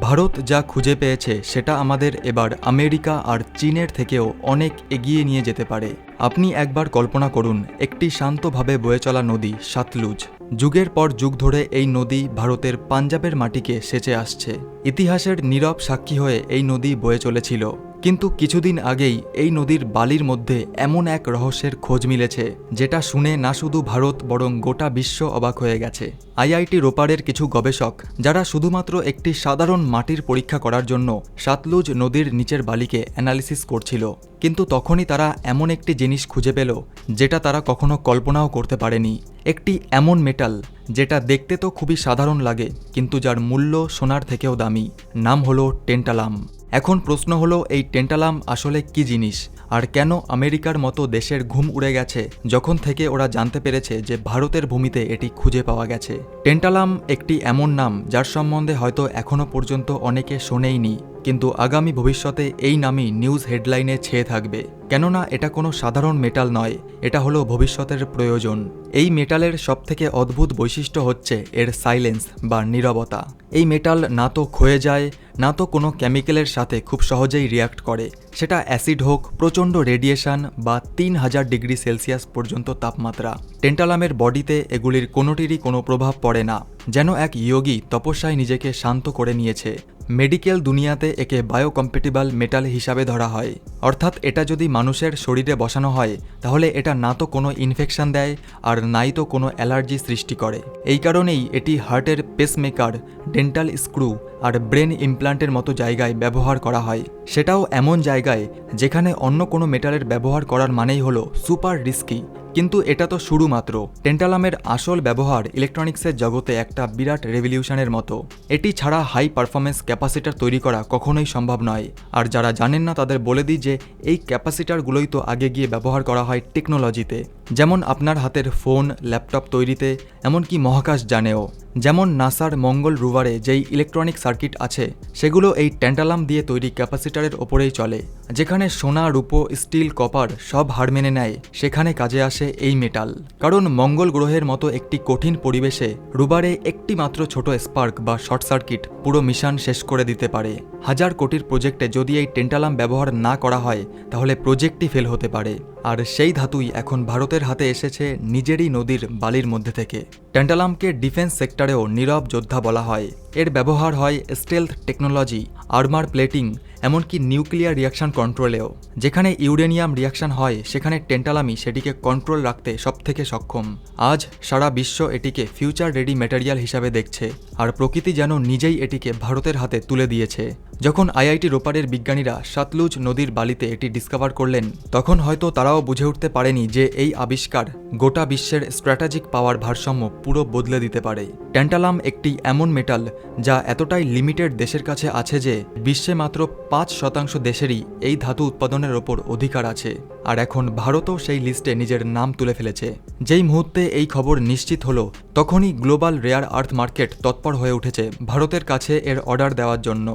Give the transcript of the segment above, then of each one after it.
ভারত যা খুঁজে পেয়েছে সেটা আমাদের এবার আমেরিকা আর চীনের থেকেও অনেক এগিয়ে নিয়ে যেতে পারে। আপনি একবার কল্পনা করুন, একটি শান্তভাবে বয়ে চলা নদী সাতলুজ। যুগের পর যুগ ধরে এই নদী ভারতের পাঞ্জাবের মাটিকে সেচে আসছে। ইতিহাসের নীরব সাক্ষী হয়ে এই নদী বয়ে চলেছিল। কিন্তু কিছুদিন আগেই এই নদীর বালির মধ্যে এমন এক রহস্যের খোঁজ মিলেছে, যেটা শুনে না শুধু ভারত বরং গোটা বিশ্ব অবাক হয়ে গেছে। আইআইটি রোপারের কিছু গবেষক, যারা শুধুমাত্র একটি সাধারণ মাটির পরীক্ষা করার জন্য সাতলুজ নদীর নিচের বালিকে অ্যানালিসিস করছিল, কিন্তু তখনই তারা এমন একটি জিনিস খুঁজে পেল, যেটা তারা কখনো কল্পনাও করতে পারেনি। একটি এমন মেটাল, যেটা দেখতে তো খুবই সাধারণ লাগে, কিন্তু যার মূল্য সোনার থেকেও দামি, নাম হলো টেন্টালাম। এখন প্রশ্ন হলো, এই টেন্টালাম আসলে কি জিনিস? আর কেন আমেরিকার মতো দেশের ঘুম উড়ে গেছে, যখন থেকে ওরা জানতে পেরেছে যে ভারতের ভূমিতে এটি খুঁজে পাওয়া গেছে? টেন্টালাম একটি এমন নাম, যার সম্বন্ধে হয়তো এখনও পর্যন্ত অনেকে শোনেইনি। কিন্তু আগামী ভবিষ্যতে এই নামই নিউজ হেডলাইনে ছেয়ে থাকবে। কেননা এটা কোনো সাধারণ মেটাল নয়, এটা হলো ভবিষ্যতের প্রয়োজন। এই মেটালের সবথেকে অদ্ভুত বৈশিষ্ট্য হচ্ছে এর সাইলেন্স বা নীরবতা। এই মেটাল না তো ক্ষয়ে যায়, না তো কোনো কেমিক্যালের সাথে খুব সহজেই রিয়াক্ট করে। সেটা অ্যাসিড হোক, প্রচণ্ড রেডিয়েশন বা তিন হাজার ডিগ্রি সেলসিয়াস পর্যন্ত তাপমাত্রা। টেন্টালামের বডিতে এগুলির কোনোটিরই কোনো প্রভাব পড়ে না, যেন এক ইয়োগী তপস্যায় নিজেকে শান্ত করে নিয়েছে। মেডিকেল দুনিয়াতে একে বায়োকম্পেটিবল মেটাল হিসাবে ধরা হয়। অর্থাৎ এটা যদি মানুষের শরীরে বসানো হয়, তাহলে এটা না তো কোনো ইনফেকশন দেয়, আর নাই তো কোনো অ্যালার্জি সৃষ্টি করে। এই কারণেই এটি হার্টের পেসমেকার, ডেন্টাল স্ক্রু আর ব্রেন ইমপ্লান্টের মতো জায়গায় ব্যবহার করা হয়। সেটাও এমন জায়গায় যেখানে অন্য কোনো মেটালের ব্যবহার করার মানেই হলো সুপার রিস্কি। কিন্তু এটা তো শুরু মাত্র টেন্টালামের আসল ব্যবহার ইলেকট্রনিক্সের জগতে একটা বিরাট রেভলিউশনের মতো। এটি ছাড়া হাই পারফরমেন্স ক্যাপাসিটার তৈরি করা কখনোই সম্ভব নয়। আর যারা জানেন না তাদের বলে দিই যে, এই ক্যাপাসিটারগুলোই তো আগে গিয়ে ব্যবহার করা হয় টেকনোলজিতে। যেমন আপনার হাতের ফোন, ল্যাপটপ তৈরিতে, এমনকি মহাকাশ জানেও যেমন নাসার মঙ্গল রুভারে যেই ইলেকট্রনিক সার্কিট আছে, সেগুলো এই ট্যান্টালাম দিয়ে তৈরি ক্যাপাসিটারের ওপরেই চলে। যেখানে সোনা, রূপো, স্টিল, কপার সব হার মেনে নেয়, সেখানে কাজে আসে এই মেটাল। কারণ মঙ্গল গ্রহের মতো একটি কঠিন পরিবেশে রুবারে একটি মাত্র ছোট স্পার্ক বা শর্ট সার্কিট পুরো মিশন শেষ করে দিতে পারে। হাজার কোটির প্রজেক্টে যদি এই টেন্টালাম ব্যবহার না করা হয়, তাহলে প্রজেক্টটি ফেল হতে পারে। আর সেই ধাতুই এখন ভারতের হাতে এসেছে নিজেরই নদীর বালির মধ্যে থেকে। ট্যান্টালামকে ডিফেন্স সেক্টরেও নীরব যোদ্ধা বলা হয়। এর ব্যবহার হয় স্টেলথ টেকনোলজি, আর্মার প্লেটিং, এমনকি নিউক্লিয়ার রিয়াকশন কন্ট্রোলেও। যেখানে ইউরেনিয়াম রিয়াকশন হয়, সেখানে টেন্টালামি সেটিকে কন্ট্রোল রাখতে সবথেকে সক্ষম। আজ সারা বিশ্ব এটিকে ফিউচার রেডি ম্যাটেরিয়াল হিসাবে দেখছে, আর প্রকৃতি যেন নিজেই এটিকে ভারতের হাতে তুলে দিয়েছে। যখন আইআইটি রোপারের বিজ্ঞানীরা সাতলুজ নদীর বালিতে এটি ডিসকভার করলেন, তখন হয়তো তারাও বুঝে উঠতে পারেনি যে এই আবিষ্কার গোটা বিশ্বের স্ট্র্যাটেজিক পাওয়ার ভারসাম্য পুরো বদলে দিতে পারে। ট্যান্টালাম একটি এমন মেটাল যা এতটাই লিমিটেড দেশের কাছে আছে যে বিশ্বে মাত্র পাঁচ শতাংশ দেশেরই এই ধাতু উৎপাদনের ওপর অধিকার আছে। আর এখন ভারতও সেই লিস্টে নিজের নাম তুলে ফেলেছে। যেই মুহূর্তে এই খবর নিশ্চিত হলো, তখনই গ্লোবাল রেয়ার আর্থ মার্কেট তৎপর হয়ে উঠেছে ভারতের কাছে এর অর্ডার দেওয়ার জন্য।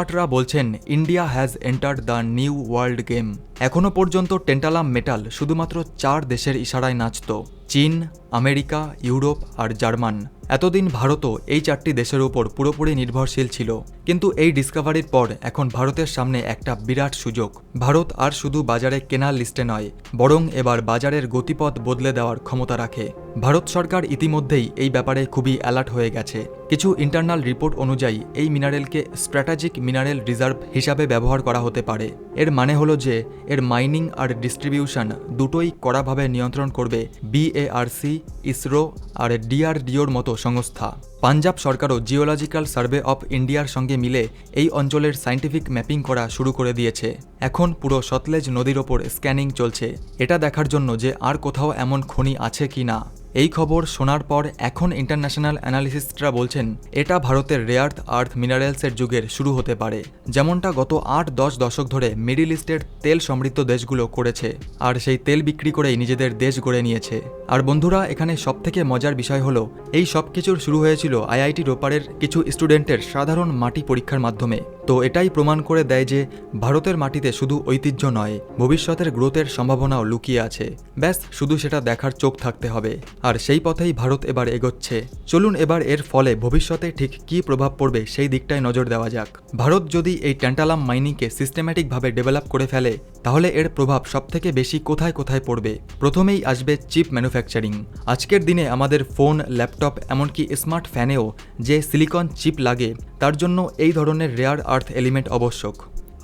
এক্সপার্টরা বলছেন India has entered the new world game এখনও পর্যন্ত টেন্টালাম মেটাল শুধুমাত্র চার দেশের ইশারায় নাচত, চীন, আমেরিকা, ইউরোপ আর জার্মান। এতদিন ভারতও এই চারটি দেশের উপর পুরোপুরি নির্ভরশীল ছিল। কিন্তু এই ডিসকভারির পর এখন ভারতের সামনে একটা বিরাট সুযোগ। ভারত আর শুধু বাজারে কেনার লিস্টে নয়, বরং এবার বাজারের গতিপথ বদলে দেওয়ার ক্ষমতা রাখে। ভারত সরকার ইতিমধ্যেই এই ব্যাপারে খুবই অ্যালার্ট হয়ে গেছে। কিছু ইন্টারনাল রিপোর্ট অনুযায়ী এই মিনারেলকে স্ট্র্যাটেজিক মিনারেল রিজার্ভ হিসাবে ব্যবহার করা হতে পারে। এর মানে হলো যে এর মাইনিং আর ডিস্ট্রিবিউশন দুটোই কড়াভাবে নিয়ন্ত্রণ করবে বিএআরসি ইসরো আর ডিআরডিওর মতো সংস্থা। পাঞ্জাব সরকারও জিওলজিক্যাল সার্ভে অফ ইন্ডিয়ার সঙ্গে মিলে এই অঞ্চলের সাইন্টিফিক ম্যাপিং করা শুরু করে দিয়েছে। এখন পুরো সতলেজ নদীর ওপর স্ক্যানিং চলছে। এটা দেখার জন্য যে আর কোথাও এমন খনি আছে কি না। এই খবর শোনার পর এখন ইন্টারন্যাশনাল অ্যানালিসিস্টরা বলছেন, এটা ভারতের রেয়ার্থ আর্থ মিনারেলসের যুগের শুরু হতে পারে। যেমনটা গত আট দশ দশক ধরে মিডিল ইস্টের তেল সমৃদ্ধ দেশগুলো করেছে, আর সেই তেল বিক্রি করেই নিজেদের দেশ গড়ে নিয়েছে। আর বন্ধুরা, এখানে সবথেকে মজার বিষয় হলো, এই সব কিছুর শুরু হয়েছিল আইআইটি রোপারের কিছু স্টুডেন্টের সাধারণ মাটি পরীক্ষার মাধ্যমে। তো এটাই প্রমাণ করে দেয় যে, ভারতের মাটিতে শুধু ঐতিহ্য নয়, ভবিষ্যতের গ্রোথের সম্ভাবনাও লুকিয়ে আছে। ব্যাস, শুধু সেটা দেখার চোখ থাকতে হবে। আর সেই পথেই ভারত এবার এগোচ্ছে। চলুন এবার এর ফলে ভবিষ্যতে ঠিক কী প্রভাব পড়বে সেই দিকটায় নজর দেওয়া যাক। ভারত যদি এই ট্যান্টালাম মাইনিংকে সিস্টেম্যাটিকভাবে ডেভেলপ করে ফেলে, তাহলে এর প্রভাব সবথেকে বেশি কোথায় কোথায় পড়বে? প্রথমেই আসবে চিপ ম্যানুফ্যাকচারিং। আজকের দিনে আমাদের ফোন, ল্যাপটপ, এমনকি স্মার্ট ফ্যানেও যে সিলিকন চিপ লাগে, তার জন্য এই ধরনের রেয়ার আর্থ এলিমেন্ট আবশ্যক।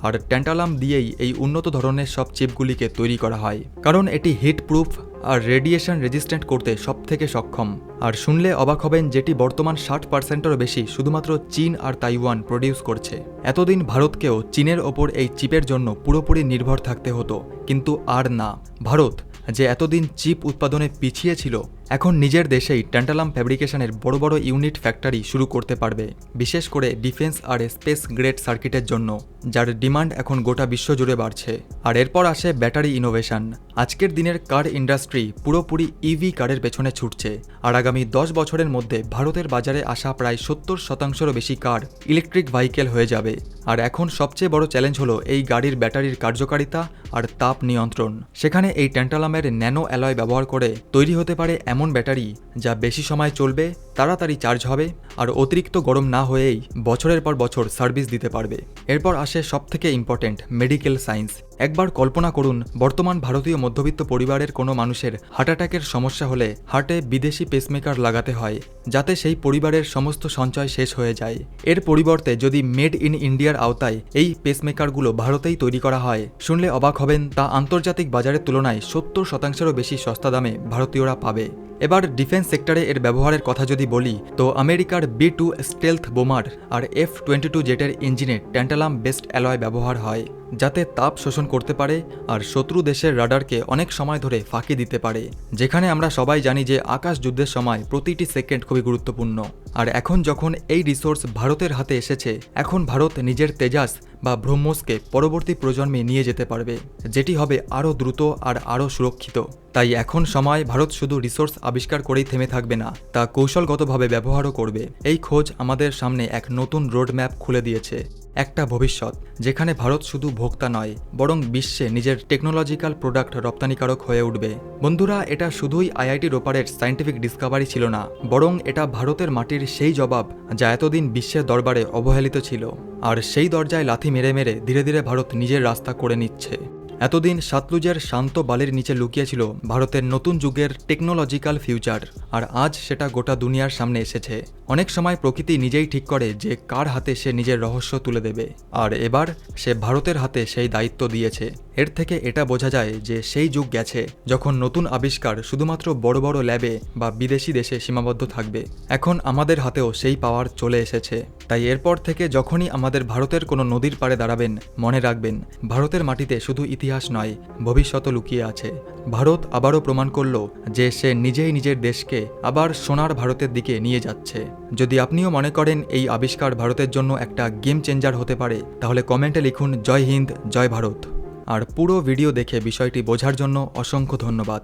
আর ট্যান্টালাম দিয়েই এই উন্নত ধরনের সব চিপগুলিকে তৈরি করা হয়। কারণ এটি হিট প্রুফ আর রেডিয়েশন রেজিস্ট্যান্ট করতে সব থেকে সক্ষম। আর শুনলে অবাক হবেন যেটি বর্তমান ষাট পার্সেন্টেরও বেশি শুধুমাত্র চীন আর তাইওয়ান প্রডিউস করছে। এতদিন ভারতকেও চীনের ওপর এই চিপের জন্য পুরোপুরি নির্ভর থাকতে হতো। কিন্তু আর না। ভারত, যে এতদিন চিপ উৎপাদনে পিছিয়ে ছিল এখন নিজের দেশেই ট্যান্টালাম ফ্যাব্রিকেশনের বড় বড় ইউনিট ফ্যাক্টরি শুরু করতে পারবে, বিশেষ করে ডিফেন্স আর স্পেস গ্রেড সার্কিটের জন্য, যার ডিমান্ড এখন গোটা বিশ্ব জুড়ে বাড়ছে। আর এরপর আসে ব্যাটারি ইনোভেশন। আজকের দিনের কার ইন্ডাস্ট্রি পুরোপুরি ইভি কারের পেছনে ছুটছে, আর আগামী দশ বছরের মধ্যে ভারতের বাজারে আসা প্রায় সত্তর শতাংশেরও বেশি কার ইলেকট্রিক ভাইকেল হয়ে যাবে। আর এখন সবচেয়ে বড় চ্যালেঞ্জ হলো এই গাড়ির ব্যাটারির কার্যকারিতা আর তাপ নিয়ন্ত্রণ। সেখানে এই ট্যান্টালামের ন্যানো অ্যালয় ব্যবহার করে তৈরি হতে পারে এমন ব্যাটারি যা বেশি সময় চলবে তাড়াতাড়ি চার্জ হবে আর অতিরিক্ত গরম না হয়েই বছরের পর বছর সার্ভিস দিতে পারবে। এরপর আসে সবথেকে ইম্পর্টেন্ট মেডিকেল সায়েন্স। একবার কল্পনা করুন, বর্তমান ভারতীয় মধ্যবিত্ত পরিবারের কোনো মানুষের হার্ট অ্যাটাকের সমস্যা হলে হার্টে বিদেশি পেসমেকার লাগাতে হয়, যাতে সেই পরিবারের সমস্ত সঞ্চয় শেষ হয়ে যায়। এর পরিবর্তে যদি মেড ইন ইন্ডিয়ার আওতায় এই পেসমেকারগুলো ভারতেই তৈরি করা হয়, শুনলে অবাক হবেন তা আন্তর্জাতিক বাজারের তুলনায় সত্তর শতাংশেরও বেশি সস্তা দামে ভারতীয়রা পাবে। এবার ডিফেন্স সেক্টরে এর ব্যবহারের কথা যদি বলি, তো আমেরিকার বি টু স্টেলথ বোমার আর এফ টোয়েন্টি টু জেটের ইঞ্জিনে ট্যান্টালাম বেস্ট অ্যালয় ব্যবহার হয়। যাতে তাপ শোষণ করতে পারে আর শত্রু দেশের রাডারকে অনেক সময় ধরে ফাঁকি দিতে পারে। যেখানে আমরা সবাই জানি যে আকাশ যুদ্ধের সময় প্রতিটি সেকেন্ড খুবই গুরুত্বপূর্ণ। আর এখন যখন এই রিসোর্স ভারতের হাতে এসেছে, এখন ভারত নিজের তেজাস বা ব্রহ্মসকে পরবর্তী প্রজন্মে নিয়ে যেতে পারবে, যেটি হবে আরও দ্রুত আর আরও সুরক্ষিত। তাই এখন সময় ভারত শুধু রিসোর্স আবিষ্কার করেই থেমে থাকবে না, তা কৌশলগতভাবে ব্যবহারও করবে। এই খোঁজ আমাদের সামনে এক নতুন রোডম্যাপ খুলে দিয়েছে। একটা ভবিষ্যৎ, যেখানে ভারত শুধু ভোক্তা নয়, বরং বিশ্বে নিজের টেকনোলজিক্যাল প্রোডাক্ট রপ্তানিকারক হয়ে উঠবে। বন্ধুরা, এটা শুধুই আইআইটি রোপারের সায়েন্টিফিক ডিসকাভারি ছিল না, বরং এটা ভারতের মাটির সেই জবাব যা এতদিন বিশ্বের দরবারে অবহেলিত ছিল। আর সেই দরজায় লাথি মেরে মেরে ধীরে ধীরে ভারত নিজের রাস্তা করে নিচ্ছে। এতদিন সাতলুজের শান্ত বালির নিচে লুকিয়েছিল ভারতের নতুন যুগের টেকনোলজিক্যাল ফিউচার আর আজ সেটা গোটা দুনিয়ার সামনে এসেছে। অনেক সময় প্রকৃতি নিজেই ঠিক করে যে কার হাতে সে নিজের রহস্য তুলে দেবে, আর এবার সে ভারতের হাতে সেই দায়িত্ব দিয়েছে। এর থেকে এটা বোঝা যায় যে সেই যুগ গেছে যখন নতুন আবিষ্কার শুধুমাত্র বড় বড় ল্যাবে বা বিদেশি দেশে সীমাবদ্ধ থাকবে। এখন আমাদের হাতেও সেই পাওয়ার চলে এসেছে। তাই এরপর থেকে যখনই আমাদের ভারতের কোনো নদীর পাড়ে দাঁড়াবেন, মনে রাখবেন, ভারতের মাটিতে শুধু ইতিহাস নয় ভবিষ্যৎ লুকিয়ে আছে। ভারত আবারও প্রমাণ করল যে সে নিজেই নিজের দেশকে আবার সোনার ভারতের দিকে নিয়ে যাচ্ছে। যদি আপনিও মনে করেন এই আবিষ্কার ভারতের জন্য একটা গেম চেঞ্জার হতে পারে, তাহলে কমেন্টে লিখুন, জয় হিন্দ, জয় ভারত। আর পুরো ভিডিও দেখে বিষয়টি বোঝার জন্য অসংখ্য ধন্যবাদ।